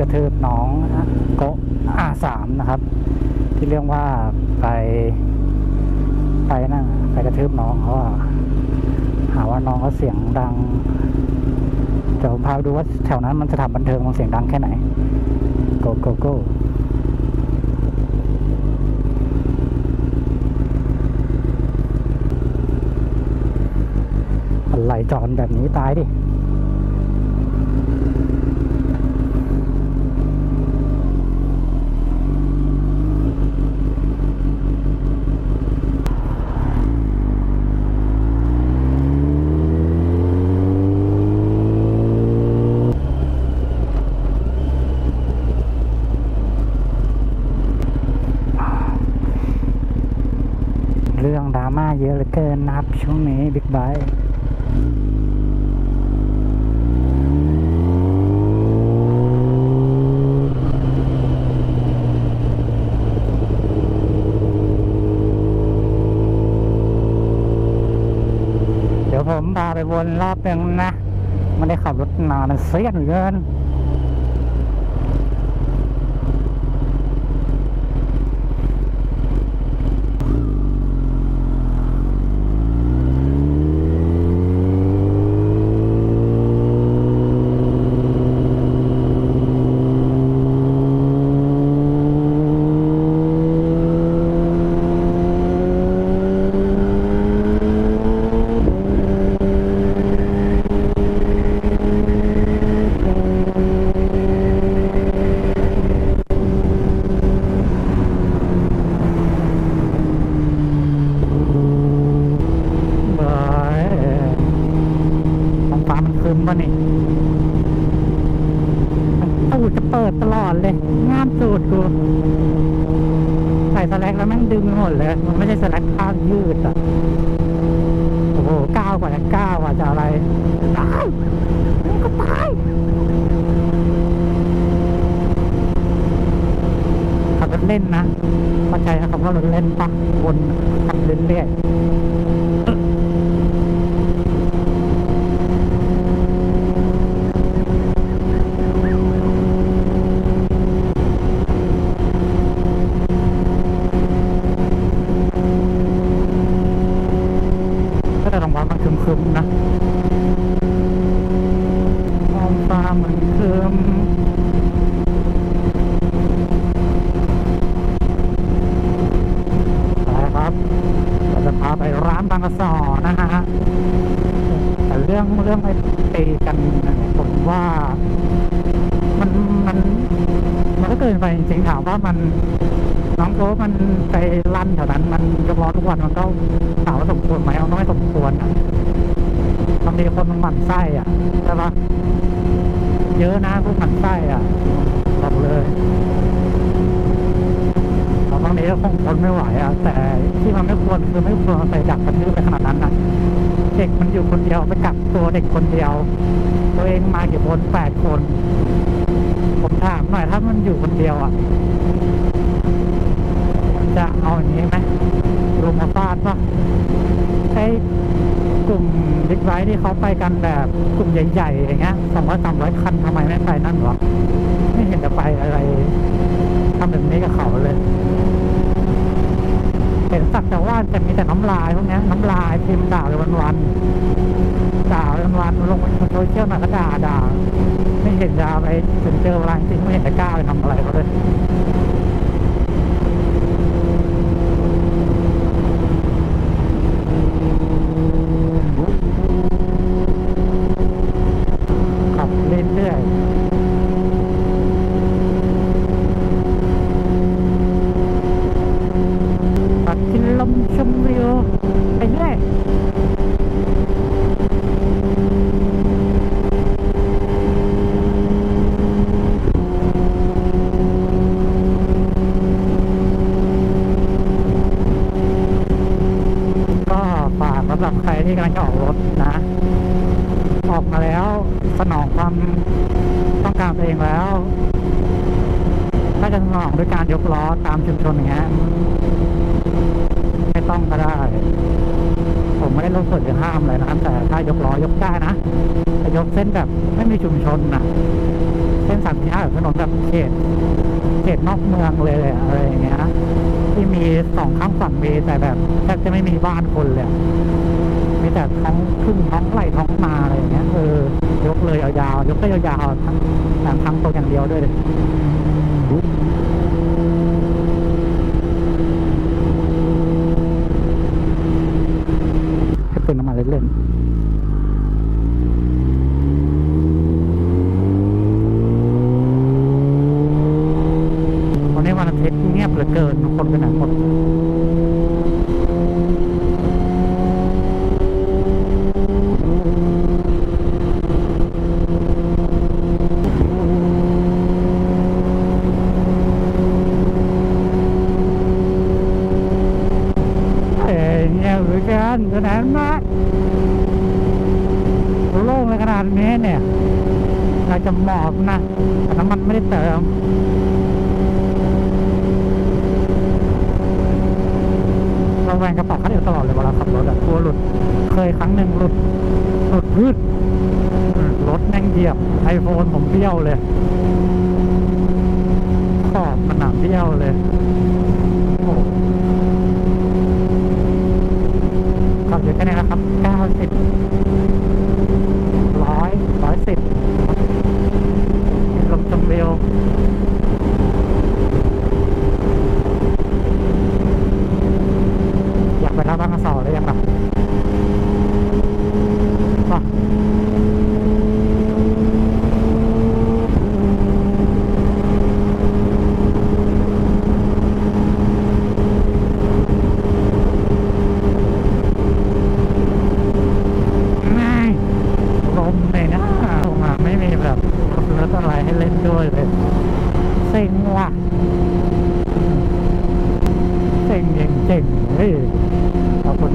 กระทืบน้องโกอาสามนะครับ ที่เรื่องว่าไป ไปนั่นไปกระทืบน้องเขาะหาว่าน้องเขาเสียงดังเดี๋ยวพาดูว่าแถวนั้นมันสถานบันเทิงมันเสียงดังแค่ไหนโกโกโกอะไรจอนแบบนี้ตายดิ เรื่องดราม่าเยอะเหลือเกินนะครับช่วงนี้บิ๊กไบค์เดี๋ยวผมพาไปวนรอบหนึ่งนะไม่ได้ขับรถนานเสียนเหลือเกิน เบ้ยท้องฟ้ามันครึ้มป่ะนี่ตูดจะเปิดตลอดเลย งามสูดกู ใส่สแลกแล้วแม่ง ดึงไปหมดเลย มันไม่ใช่สแลกข้างยืดอะ โอ้โหก้าวกว่าจะก้าวกว่าจะอะไรตายมันก็ตายขับรถเล่นนะเข้าใจนะคำว่ารถเล่นปะวนขับเรื่อยๆ ก็แต่รางวัลมันคึมๆนะมองฟ้ามันคึมไปครับเราจะพาไป ร้าสอนะฮะแต่เรื่องเรื่องไอ้ตีกันผมว่ามันมันมันก็เกินไปจริงๆถามว่ามันน้องโก้มันไปลั่นแถวนั้น มันยกล้อทุกวันมันก็ถามว่าสมควรไหมเอาน้อยสมควรอะบางทีคนมันหมั่นไส้อะใช่ปะเยอะนะพวกหมั่นไส้อะบอกเลย ก็คงทนไม่ไหวอะแต่ที่มันไม่ควรคือไม่ควรไปดักกระทืบไปขนาดนั้นอะเด็กมันอยู่คนเดียวไปกักตัวเด็กคนเดียว ตัวเองมากี่คนแปดคน ผมถามหน่อยถ้ามันอยู่คนเดียวอะจะเอาอย่างนี้ไหมลงมาฟาดป่ะไอ้กลุ่มบิ๊กไบค์ที่เขาไปกันแบบกลุ่มใหญ่ๆอย่างเงี้ยสองร้อยสามร้อยคันทำไมไม่ไปนั่นวะไม่เห็นจะไปอะไรทำแบบนี้กับเขาเลย เห็นสักแต่ว่าจะมีแต่น้ำลายพวกนี้น้ำลายพิมพ์ด่าเลยวันวันด่าเลยวันลงบนโซเชียลมาก็ด่าด่าไม่เห็นจะไปถึงเจอเวลาจริงไม่เห็นจะกล้าไปทำอะไรเขาเลย ขับเรื่อยๆตัดกินลมชมวิวไปเรื่อยก็ฝากสำหรับใครที่กำลังจะออกรถนะ ออกมาแล้วสนองความต้องการตัวเองแล้ว ถ้าจะสนองด้วยการยกล้อตามชุมชนอย่างเงี้ยไม่ต้องก็ได้ ผมไม่ได้ลดส่วนจะห้ามเลยนะครับ แต่ถ้ายกล้อยกได้นะแต่ย กเส้นแบบไม่มีชุมชนนะเส้นสามที่ห้าถนนแบบเขตเขตนอกเมืองเลยอะไรอย่างเงี้ยที่มีสองข้างฝั่งมีแต่แบบแทบจะไม่มีบ้านคนเลยมีแต่ท้องทุ่งท้องไร่ท้องนาอะไรอย่างเงี้ยเออยกเลยยาวๆยกไปยาวๆทั้งทางตรงอย่างเดียวด้วยเลยให้เป็นน้ำมันเล่นๆวันนี้วันอาทิตย์ เดินคนไปไหนาด เอ้ยเงียบเหลือเกินขนาดมากโล่งเลยขนาดนี้เนี่ยเราจะหมอบนะแต่น้ำมันไม่ได้เติมเราแวงกระเป๋าคันเดียว ตลอดเลยเวลาขับรถอะกลัวหลุด เคยครั้งหนึ่งหลุด หลุดพืดรถแม่งเหยียบไอโฟนผมเบี้ยวเลยขอบมันหนาเบี้ยวเลยโอ้ขับอยู่แค่นี้นะครับเก้าสิบร้อยร้อยสิบลมชมวิวอยากไปรับบ้างกระสอเลยยังแบบป่ะไม่ลมเลยนะมาไม่มีแบบรถอะไรให้เล่นด้วยเลยเซ็งว่ะเซ็งเจ๋งเจ๋งๆเฮ้ย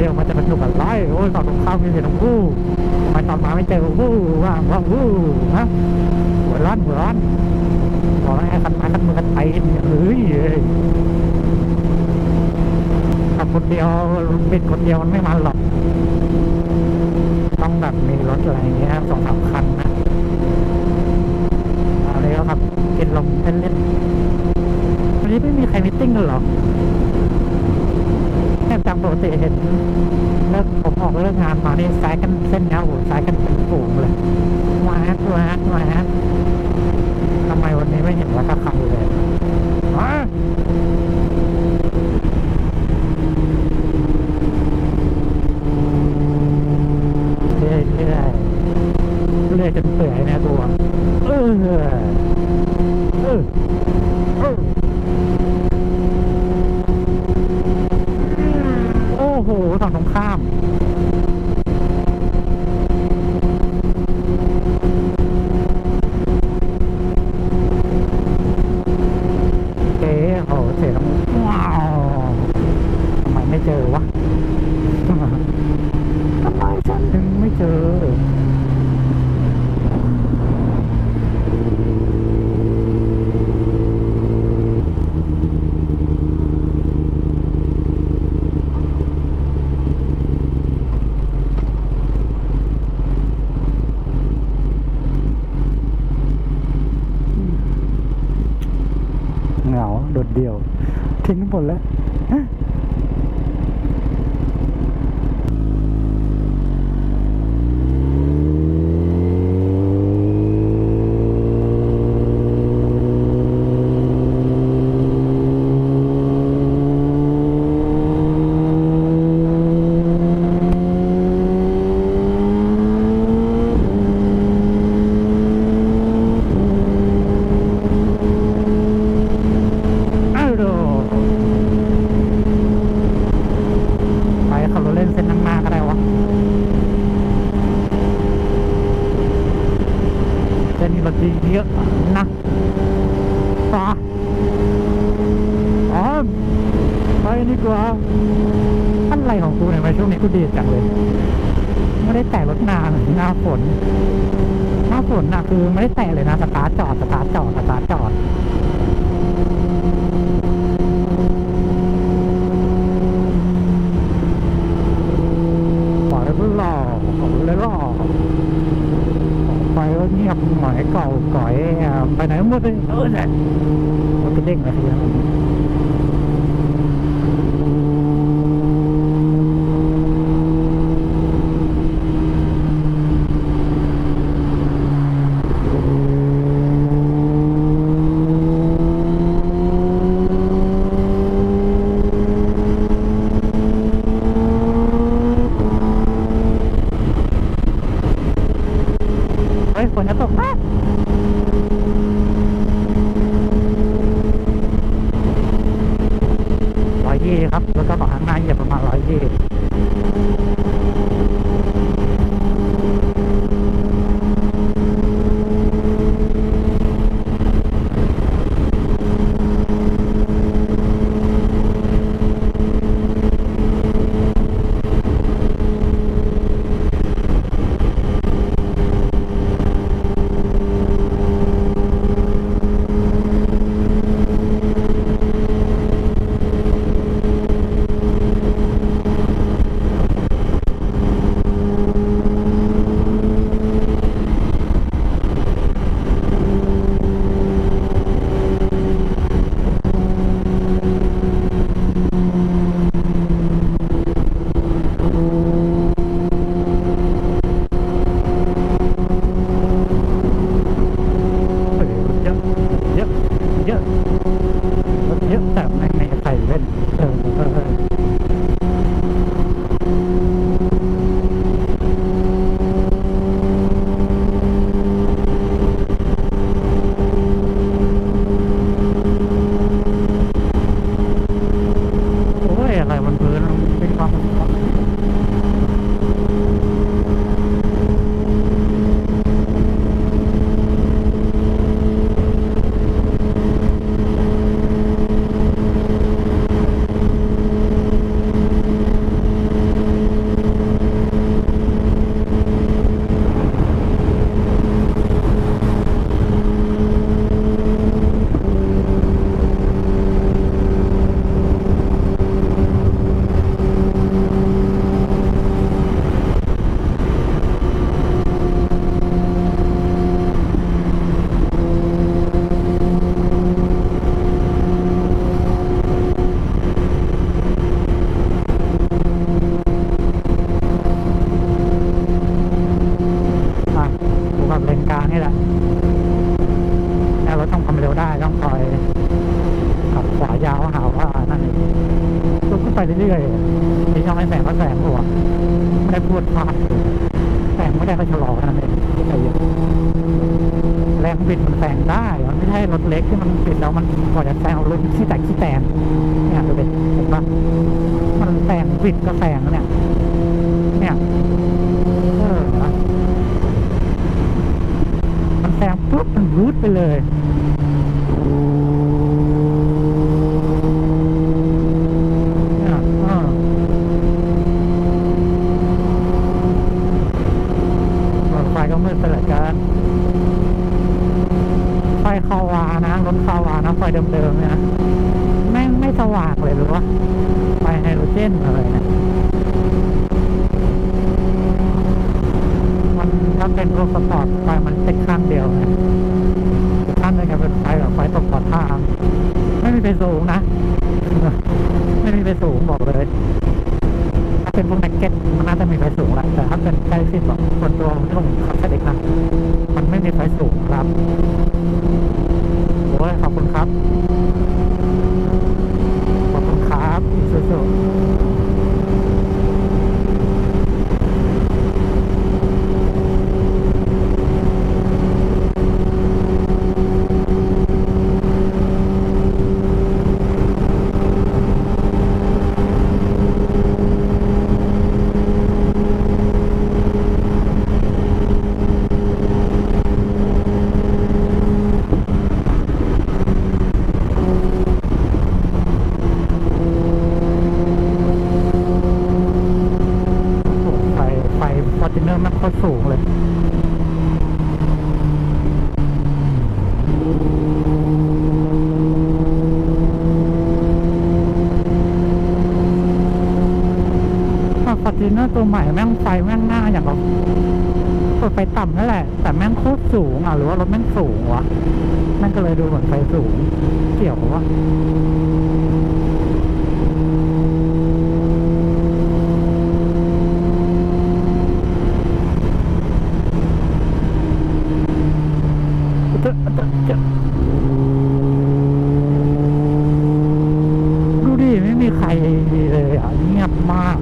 เดียวมันจะกระจุกอะไรโอ้ยตอนตรงข้ามมีเสียงวู้ไมตอนมาไม่เจอวู้ว่างว่างวู้ฮะหัวร้อนหัวร้อนบอกแล้วให้คันไม้คันมือกันไตเฮ้ยเอ้ยขับคนเดียวบิดคนเดียวมันไม่มันหรอกต้องแบบมีรถอะไรอย่างเงี้ยครับสองสามคันนะอะไรก็ครับกินลมเล่นเล่นๆวันนี้ไม่มีใครมิทติ้งกันหรอ แค่จำปกติเห็นเลิกผมออกเลิกงานมานี่สายกันเส้นเนี้ยโอ้สายกันเป็นฝูงเลยว้าดว้าดว้าดทำไมวันนี้ไม่เห็นว่าใครเลยฮะเรื่อยเรื่อยเรื่อยจนเปื่อยนะตัวเออเอออ โอ้โหฝั่งตรงข้าม เอ๊ะโหเสียงว้าวทำไมไม่เจอวะ ทำไมฉันถึงไม่เจอ เหงาโดดเดี่ยว ทิ้งหมดแล้วฮะอ้าวโดไปขับรถเล่นเส้นนั่งหน้าก็ได้วะ เส้น นี้ cầu cõi à, phải nói mất đấy. Ôi giời. Một cái đinh ở phía แซงได้ มันไม่ใช่รถเล็กที่มันปิดแล้วมันกว่าจะแซงรถที่แตกที่แตนเนี่ยดูดิเห็นปะมันแซงบิดก็แซงเนี่ย เนี่ยเออมันแซงปุ๊บมันรูดไปเลยเออรถไฟก็มืดไปเหลือเกินไฟเข้าวา นะรถเข้านะไฟเดิมๆนะแม่ไม่สว่างเลยหรือวะไฟไฮโดรเจนอะไรนี่ยมันถ้าเป็นรถสปอร์ตไฟมันเป็นข้างเดียวไงอีกข้างนึงจะเป็นไฟแบบไฟตกขอทาง ไม่มีไฟสูงนะ ไม่มีไฟสูงบอกเลยถ้าเป็นพวกแม็กเก็ตมันน่าจะมีไฟสูงแหละแต่ถ้าเป็นใกล้ชิดแบบคนตัวที่ผมขับแค่เด็กนะมันไม่มีไฟสูงครับ ยขอบคุณครับ ขอบคุณครับสู้ๆโอ้ไฟไฟฟอร์จูเนอร์มันโคตรสูงเลย ฟอร์จูเนอร์ ตัวใหม่แม่งไฟแม่งหน้าอย่างกับเปิดไฟต่ำนั่นแหละ แต่แม่งโคตรสูงอะหรือว่ารถแม่งสูงวะแม่งก็เลยดูเหมือนไฟสูงเกี่ยววะเจ๊ะเจ๊ะเจ๊ะดูดิไม่มีใครเลยอะเงียบมาก